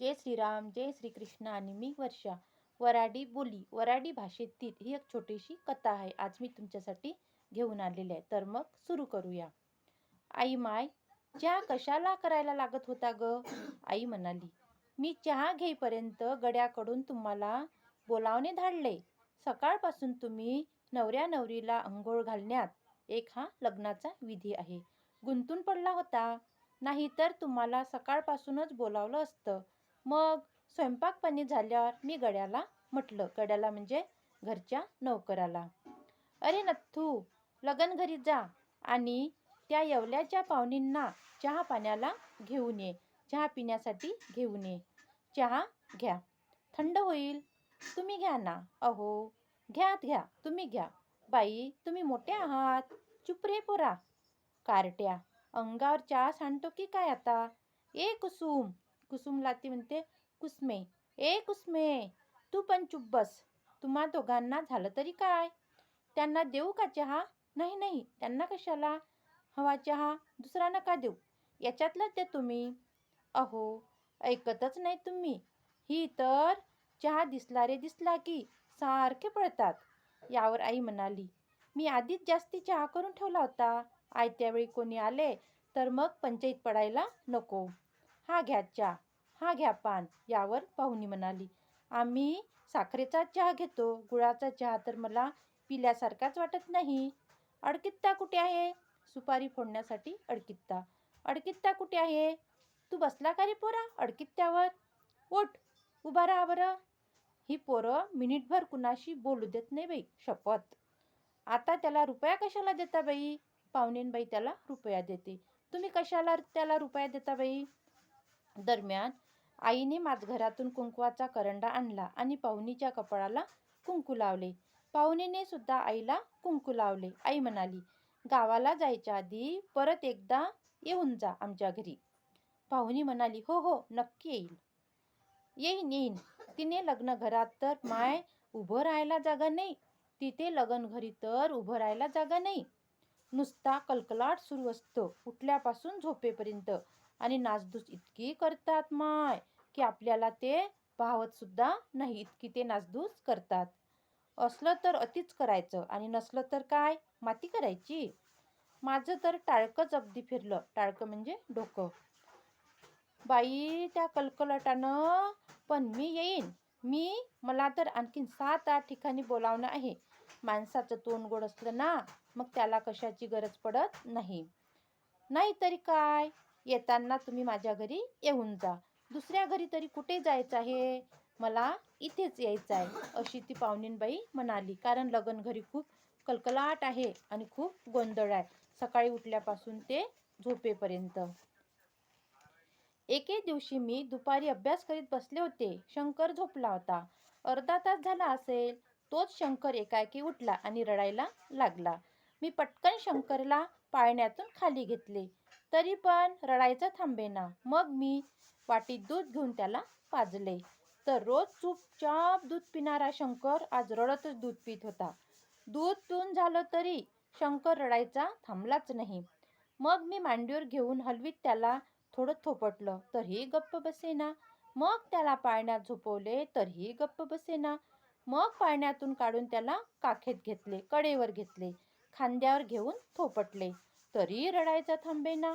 जय श्रीराम जय श्रीकृष्ण आणि मी वर्षा. वराडी बोली वराडी भाषेतील ही एक छोटीशी कथा आहे. आज मी तुमच्यासाठी घेऊन आलेली आहे. तर मग सुरू करूया. आई माय चहा कशाला करायला लागत होता ग? आई म्हणाली मी चहा घेईपर्यंत गड्याकडून तुम्हाला बोलावणे धाडले. सकाळपासून तुम्ही नवऱ्या नवरीला अंघोळ घालण्यात एक हा लग्नाचा विधी आहे. गुंतून पडला होता. नाहीतर तुम्हाला सकाळपासूनच बोलावलं असतं. मग स्वयंपाकपाणी झाल्यावर मी गड्याला म्हटलं गड्याला म्हणजे घरच्या नोकराला अरे नथू लगन घरी जा आणि त्या येवल्याच्या पाहुणींना चहा पाण्याला घेऊन ये चहा पिण्यासाठी घेऊन ये. चहा घ्या. थंड होईल. तुम्ही घ्या ना. अहो घ्यात घ्या तुम्ही घ्या. बाई तुम्ही मोठे आहात. चुप रे पोरा. कारट्या अंगावर चहा सांडतो की काय आता? ए कुसुम कुसुमला ती म्हणते कुसमे ए कुसमे तू पण चुप बस. तुम्हा दोघांना झालं तरी काय? त्यांना देऊ का चहा? नाही नाही. त्यांना कशाला? हवा चहा? दुसरा नका देऊ. याच्यातलं ते तुम्ही. अहो ऐकतच नाही तुम्ही. ही तर चहा दिसला रे दिसला की सारखे पळतात. यावर आई म्हणाली मी आधीच जास्ती चहा करून ठेवला होता. आयत्यावेळी कोणी आले तर मग पंचायत पडायला नको. हा घ्या चहा हा घ्या पान यावर पाहुणी म्हणाली. आम्ही साखरेचा चहा घेतो गुळाचा चहा तर मला पिल्यासारखाच वाटत नाही. अडकित्ता कुठे आहे? सुपारी फोडण्यासाठी अडकित्ता. अडकित्ता कुठे आहे? तू बसला का रे पोरा अडकित्त्यावर? ओठ उभा राहा बरं. ही पोरं मिनिटभर कुणाशी बोलू देत नाही बाई शपथ. आता त्याला रुपया कशाला देता बाई? पाहुणेन बाई त्याला रुपया देते. तुम्ही कशाला त्याला रुपया देता बाई? दरम्यान आईने घरातून कुंकवाचा करंडा आणला आणि पाहुणीच्या कपाळाला कुंकू लावले. पाहुणीने सुद्धा आईला कुंकू लावले. आई म्हणाली गावाला जायच्या आधी परत एकदा येऊन जा आमच्या घरी. पाहुणी म्हणाली हो हो नक्की येईल. येईन येईन. तिने लग्न घरात तर माय उभं राहायला जागा नाही तिथे लग्न घरी तर उभं राहायला जागा नाही. नुसता कलकलाट सुरू असतो उठल्यापासून झोपेपर्यंत. आणि नाचधूस इतकी करतात माय की आपल्याला ते पाहत सुद्धा नाही इतकी ते नाचधूस करतात. असलं तर अतिच करायचं आणि नसलं तर काय? माती करायची. माझं तर टाळकंच अगदी फिरलं. टाळकं म्हणजे डोकं. बाई त्या कलकलाटानं पण मी येईन. मी मला तर आणखीन सात आठ ठिकाणी बोलावणं आहे. माणसाचं तोंड गोड असलं ना मग त्याला कशाची गरज पडत नाही. नाही तरी काय? येताना तुम्ही माझ्या घरी येऊन जा. दुसऱ्या घरी तरी कुठे जायचं आहे? मला इथेच यायचं आहे अशी ती पाहुणीनबाई म्हणाली. कारण लगन घरी खूप कलकलाट आहे आणि खूप गोंधळ आहे. सकाळी उठल्यापासून ते झोपेपर्यंत. एके दिवशी मी दुपारी अभ्यास करीत बसले होते. शंकर झोपला होता. अर्धा तास झाला असेल तोच शंकर एकाएकी उठला आणि रडायला लागला. मी पटकन शंकरला पाळण्यातून खाली घेतले. तरी पण रडायचं थांबेना मग मी वाटीत दूध घेऊन त्याला पाजले. तर रोज चुपचाप दूध पिणारा शंकर आज रडतच दूध पित होता. दूध पिऊन झालं तरी शंकर रडायचा थांबलाच नाही. मग मी मांडीवर घेऊन हलवीत त्याला थोडं थोपटलं तरीही गप्प बसेना. मग त्याला पाळण्यात झोपवले तरीही गप्प बसेना. मग पाळण्यातून काढून त्याला काखेत घेतले कडेवर घेतले खांद्यावर घेऊन थोपटले. तरी रडायचा थांबेना.